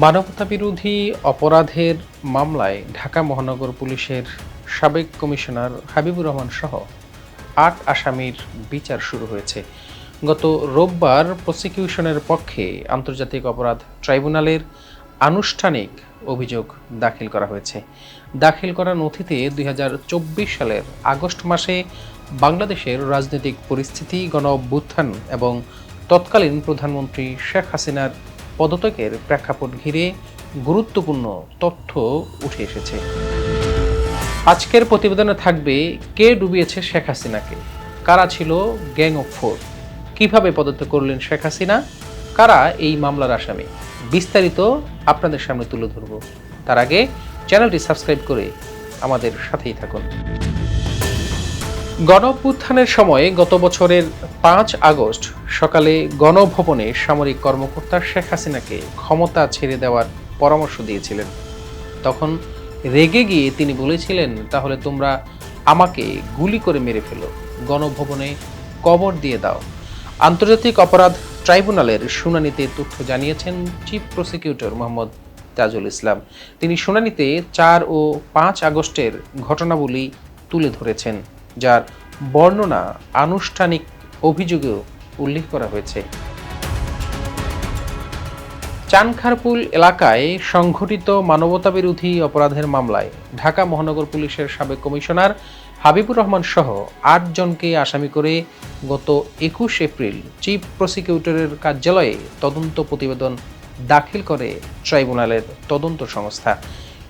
মানবতা বিরোধী অপরাধের মামলায় ঢাকা মহানগর পুলিশের সাবেক কমিশনার হাবিবুর রহমান সহ আট আসামির বিচার শুরু হয়েছে। গত রোববার প্রসিকিউশনের পক্ষে আন্তর্জাতিক অপরাধ ট্রাইব্যুনালের আনুষ্ঠানিক অভিযোগ দাখিল করা হয়েছে। দাখিল করা নথিতে দুই হাজার চব্বিশ সালের আগস্ট মাসে বাংলাদেশের রাজনৈতিক পরিস্থিতি গণ অভ্যুত্থান এবং তৎকালীন প্রধানমন্ত্রী শেখ হাসিনার পদত্যাগের প্রেক্ষাপট ঘিরে গুরুত্বপূর্ণ তথ্য উঠে এসেছে। আজকের প্রতিবেদনে থাকবে কে ডুবিয়েছে শেখ হাসিনাকে? কারা ছিল গ্যাং অফ ফোর? কীভাবে পদত্যাগ করলেন শেখ হাসিনা? কারা এই মামলার আসামি? বিস্তারিত আপনাদের সামনে তুলে ধরব। তার আগে চ্যানেলটি সাবস্ক্রাইব করে আমাদের সাথেই থাকুন। গণঅভ্যুত্থানের সময় গত বছরের পাঁচ আগস্ট সকালে গণভবনে সামরিক কর্মকর্তা শেখ হাসিনাকে ক্ষমতা ছেড়ে দেওয়ার পরামর্শ দিয়েছিলেন। তখন রেগে গিয়ে তিনি বলেছিলেন, তাহলে তোমরা আমাকে গুলি করে মেরে ফেলো। গণভবনে কবর দিয়ে দাও। আন্তর্জাতিক অপরাধ ট্রাইব্যুনালের শুনানিতে তথ্য জানিয়েছেন চিফ প্রসিকিউটর মোহাম্মদ তাজুল ইসলাম। তিনি শুনানিতে চার ও পাঁচ আগস্টের ঘটনাবলী তুলে ধরেছেন, যার বর্ণনা আনুষ্ঠানিক অভিযোগেও উল্লেখ করা হয়েছে। চানখারপুল এলাকায় সংঘটিত মানবতাবিরোধী অপরাধের মামলায় ঢাকা মহানগর পুলিশের সাবেক কমিশনার হাবিবুর রহমান সহ আটজনকে আসামি করে গত একুশ এপ্রিল চিফ প্রসিকিউটরের কার্যালয়ে তদন্ত প্রতিবেদন দাখিল করে ট্রাইব্যুনালের তদন্ত সংস্থা।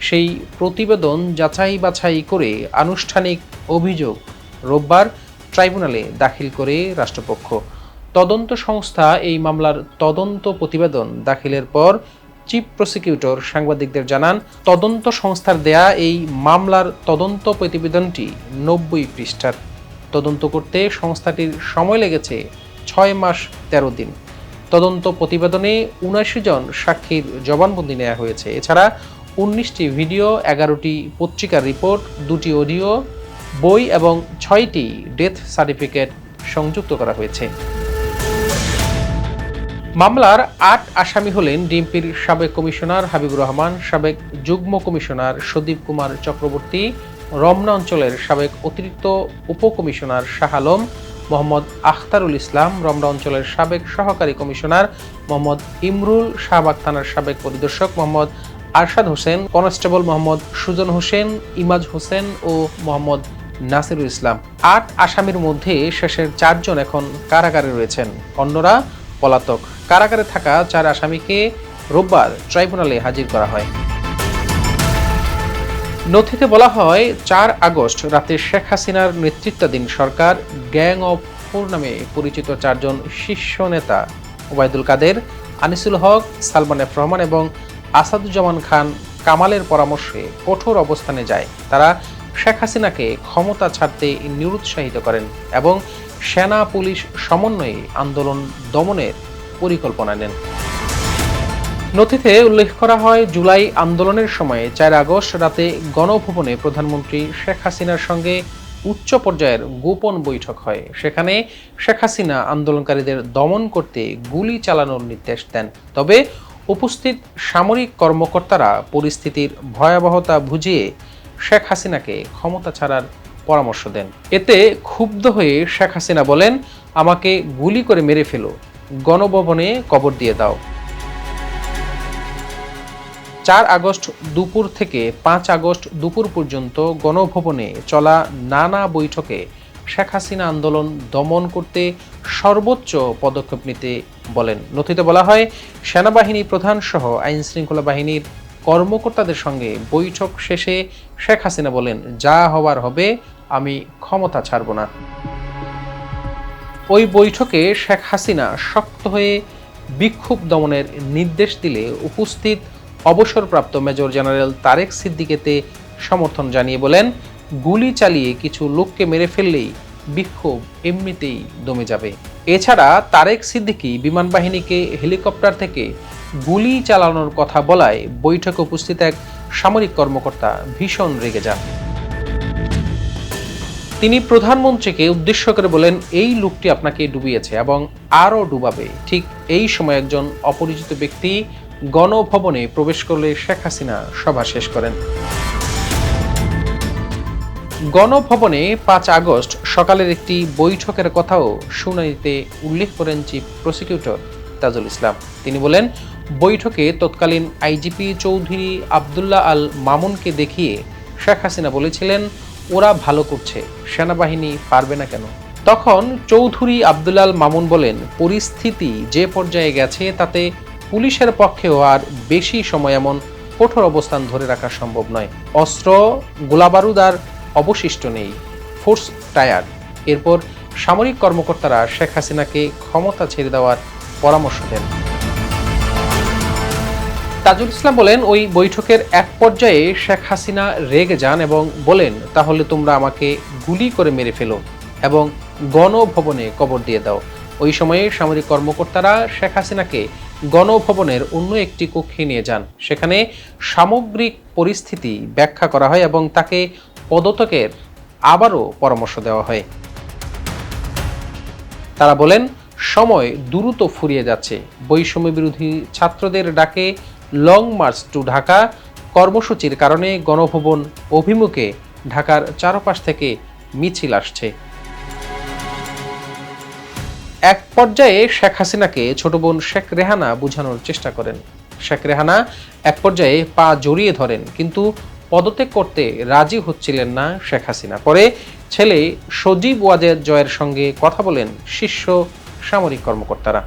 সেই প্রতিবেদন যাচাই বাছাই করে আনুষ্ঠানিক অভিযোগ রোববার ট্রাইব্যুনালে দাখিল করে রাষ্ট্রপক্ষ। তদন্ত সংস্থা এই মামলার তদন্ত প্রতিবেদন দাখিলের পর চিফ প্রসিকিউটর সাংবাদিকদের জানান, তদন্ত সংস্থার দেয়া এই মামলার তদন্ত প্রতিবেদনটি নব্বই পৃষ্ঠার। তদন্ত করতে সংস্থাটির সময় লেগেছে ছয় মাস তেরো দিন। তদন্ত প্রতিবেদনে উনাশি জন সাক্ষীর জবানবন্দি নেওয়া হয়েছে। এছাড়া উনিশটি ভিডিও, এগারোটি পত্রিকার রিপোর্ট, দুটি অডিও, বই এবং ছয়টি ডেথ সার্টিফিকেট সংযুক্ত করা হয়েছে। মামলার আট আসামি হলেন ডিএমপির সাবেক কমিশনার হাবিবুর রহমান, সাবেক যুগ্ম কমিশনার সদীপ কুমার চক্রবর্তী, রমনা অঞ্চলের সাবেক অতিরিক্ত উপকমিশনার শাহ আলম, মোহাম্মদ আখতারুল ইসলাম, রমনা অঞ্চলের সাবেক সহকারী কমিশনার মোহাম্মদ ইমরুল, শাহবাগ থানার সাবেক পরিদর্শক মোহাম্মদ আরশাদ হোসেন, কনস্টেবল মোহাম্মদ সুজন হোসেন, ইমাজ হোসেন ও মোহাম্মদ নাসিরুল ইসলাম। আট আসামির মধ্যে শেষের চারজন এখন কারাগারে রয়েছেন। অন্যরা পলাতক। কারাগারে থাকা চার আসামিকে রোববার ট্রাইব্যুনালে হাজির করা হয়। নথিতে বলা হয়, চার আগস্ট রাতে শেখ হাসিনার নেতৃত্বাধীন সরকার গ্যাং অফ ফোর নামে পরিচিত চারজন শীর্ষ নেতা ওবায়দুল কাদের, আনিসুল হক, সালমান এফ রহমান এবং আসাদুজ্জামান খান কামালের পরামর্শে কঠোর অবস্থানে যায়। তারা শেখ হাসিনাকে ক্ষমতা ছাড়তে নিরুৎসাহিত করেন এবং সেনা পুলিশ সমন্বয়ে আন্দোলন দমনের পরিকল্পনা নেন। নথিতে উল্লেখ করা হয়, জুলাই আন্দোলনের সময় চার আগস্ট রাতে গণভবনে প্রধানমন্ত্রী শেখ হাসিনার সঙ্গে উচ্চ পর্যায়ের গোপন বৈঠক হয়। সেখানে শেখ হাসিনা আন্দোলনকারীদের দমন করতে গুলি চালানোর নির্দেশ দেন। তবে উপস্থিত সামরিক কর্মকর্তারা পরিস্থিতির ভয়াবহতা বুঝিয়ে শেখ হাসিনাকে ক্ষমতা ছাড়ার পরামর্শ দেন। এতে ক্ষুব্ধ হয়ে শেখ হাসিনা বলেন, আমাকে গুলি করে মেরে ফেলো। গণভবনে কবর দিয়ে দাও। চার আগস্ট দুপুর থেকে পাঁচ আগস্ট দুপুর পর্যন্ত গণভবনে চলা নানা বৈঠকে শেখ হাসিনা আন্দোলন দমন করতে সর্বোচ্চ পদক্ষেপ নিতে বলেন। নথিতে বলা হয়, সেনাবাহিনী প্রধান সহ আইন শৃঙ্খলা বাহিনীর কর্মকর্তাদের সঙ্গে বৈঠক শেষে শেখ হাসিনা বলেন, যা হওয়ার হবে, আমি ক্ষমতা ছাড়ব না। বৈঠকে শেখ হাসিনা শক্ত হয়ে বিক্ষোভ দমনের নির্দেশ দিলে উপস্থিত অবসরপ্রাপ্ত মেজর জেনারেল তারেক সিদ্দিকেতে সমর্থন জানিয়ে বলেন, গুলি চালিয়ে কিছু লোককে মেরে ফেললেই বিক্ষোভ এমনিতেই দমে যাবে। এছাড়া তারেক সিদ্দিকি বিমান বাহিনীকে হেলিকপ্টার থেকে গুলি চালানোর কথা বলায় বৈঠকে উপস্থিত এক সামরিক কর্মকর্তা ভীষণ রেগে যান। তিনি প্রধানমন্ত্রীকে উদ্দেশ্য করে বলেন, এই লোকটি আপনাকে ডুবিয়েছে এবং আরও ডুবাবে। ঠিক এই সময় একজন অপরিচিত ব্যক্তি গণভবনে প্রবেশ করলে শেখ হাসিনা সভা শেষ করেন। গণভবনে পাঁচ আগস্ট সকালের একটি বৈঠকের কথাও শুনানিতে উল্লেখ করেন চিফ প্রসিকিউটর তাজুল ইসলাম। তিনি বলেন, বৈঠকে তৎকালীন আইজিপি চৌধুরী আবদুল্লাহ আল মামুনকে দেখিয়ে শেখ হাসিনা বলেছিলেন ওরা ভালো করছে, সেনাবাহিনী পারবে না কেন? তখন চৌধুরী আবদুল্লাহ আল মামুন বলেন, পরিস্থিতি যে পর্যায়ে গেছে তাতে পুলিশের পক্ষেও আর বেশি সময় এমন কঠোর অবস্থান ধরে রাখা সম্ভব নয়। অস্ত্র, গোলাবারুদ আর অবশিষ্ট নেই। ফোর্স টায়ার এরপর সামরিক কর্মকর্তারা শেখ হাসিনাকে ক্ষমতা ছেড়ে দেওয়ার পরামর্শ দেন। তাজুল ইসলাম বলেন, ওই বৈঠকের এক পর্যায়ে শেখ হাসিনা রেগে যান এবং বলেন, তাহলে তোমরা আমাকে গুলি করে মেরে ফেলো এবং গণভবনে কবর দিয়ে দাও। ওই সময়ে সামরিক কর্মকর্তারা শেখ হাসিনাকে গণভবনের অন্য একটি কক্ষে নিয়ে যান। সেখানে সামগ্রিক পরিস্থিতি ব্যাখ্যা করা হয় এবং তাকে পদত্যাগের আবারও পরামর্শ দেওয়া হয়। তারা বলেন, সময় দ্রুত ফুরিয়ে যাচ্ছে। বৈষম্য বিরোধী ছাত্রদের ডাকে লং মার্চ টু ঢাকা কর্মসূচির কারণে গণভবন অভিমুখে ঢাকার চারপাশ থেকে মিছিল আসছে। এক পর্যায়ে শেখ হাসিনাকে ছোট বোন শেখ রেহানা বোঝানোর চেষ্টা করেন। শেখ রেহানা এক পর্যায়ে পা জড়িয়ে ধরেন, কিন্তু পদত্যাগ করতে রাজি হচ্ছিলেন না শেখ হাসিনা। পরে ছেলে সজীব ওয়াজেদ জয়ের সঙ্গে কথা বলেন শীর্ষ সামরিক কর্মকর্তারা।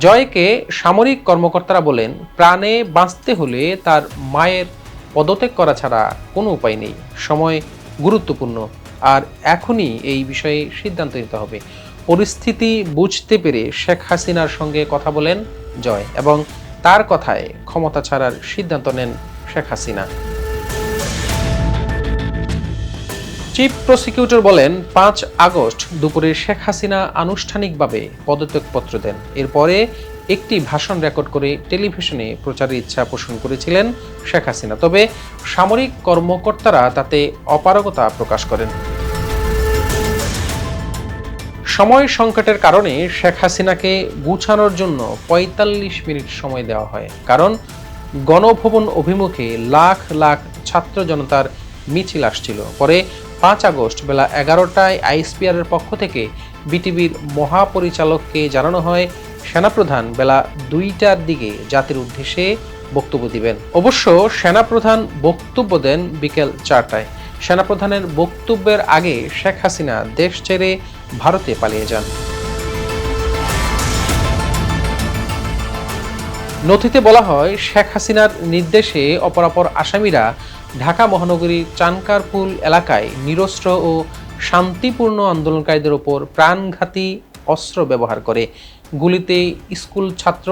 জয়কে সামরিক কর্মকর্তারা বলেন, প্রাণে বাঁচতে হলে তার মায়ের পদত্যাগ করা ছাড়া কোনো উপায় নেই। সময় গুরুত্বপূর্ণ। আর এখনই এই বিষয়ে সিদ্ধান্ত নিতে হবে। পরিস্থিতি বুঝতে পেরে শেখ হাসিনার সঙ্গে কথা বলেন জয় এবং তার কথায় ক্ষমতা ছাড়ার সিদ্ধান্ত নেন শেখ হাসিনা। চিফ প্রসিকিউটর বলেন, পাঁচ আগস্ট দুপুরে শেখ হাসিনা আনুষ্ঠানিকভাবে পদত্যাগপত্র দেন। এরপরে একটি ভাষণ রেকর্ড করে টেলিভিশনে প্রচারের ইচ্ছা পোষণ করেছিলেন শেখ হাসিনা। তবে সামরিক কর্মকর্তারা তাতে অপারগতা প্রকাশ করেন। সময় সংকটের কারণে শেখ হাসিনাকে গুছানোর জন্য ৪৫ মিনিট সময় দেওয়া হয়। কারণ গণভবন অভিমুখে লাখ লাখ ছাত্র জনতার মিছিল আসছিল। পরে পাঁচ আগস্ট বেলা এগারোটায় আইএসপিআরের পক্ষ থেকে বিটিভির মহাপরিচালককে জানানো হয়, সেনাপ্রধান বেলা দুইটার দিকে জাতির উদ্দেশ্যে বক্তব্য দিবেন। অবশ্য সেনাপ্রধান বক্তব্য দেন বিকেল চারটায়। সেনাপ্রধানের বক্তব্যের আগে শেখ হাসিনা দেশ ছেড়ে ভারতে পালিয়ে যান। নথিতে বলা হয়, শেখ হাসিনার নির্দেশে অপরাপর আসামিরা ঢাকা মহানগরীর চানকারপুল এলাকায় নিরস্ত্র ও শান্তিপূর্ণ আন্দোলনকারীদের ওপর প্রাণঘাতী অস্ত্র ব্যবহার করে। গুলিতে স্কুল ছাত্র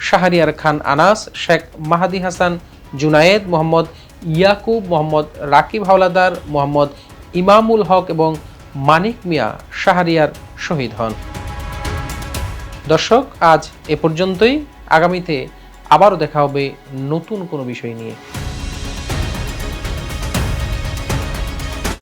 শাহরিয়ার খান আনাস, শেখ মাহাদি হাসান জুনায়েদ মোহাম্মদ, ইয়াকুব মোহাম্মদ, রাকিব হাওলাদার মোহাম্মদ, ইমামুল হক এবং মানিক মিয়া শাহরিয়ার শহীদ হন। দর্শক, আজ এ পর্যন্তই। আগামীতে আবারও দেখা হবে নতুন কোনো বিষয় নিয়ে।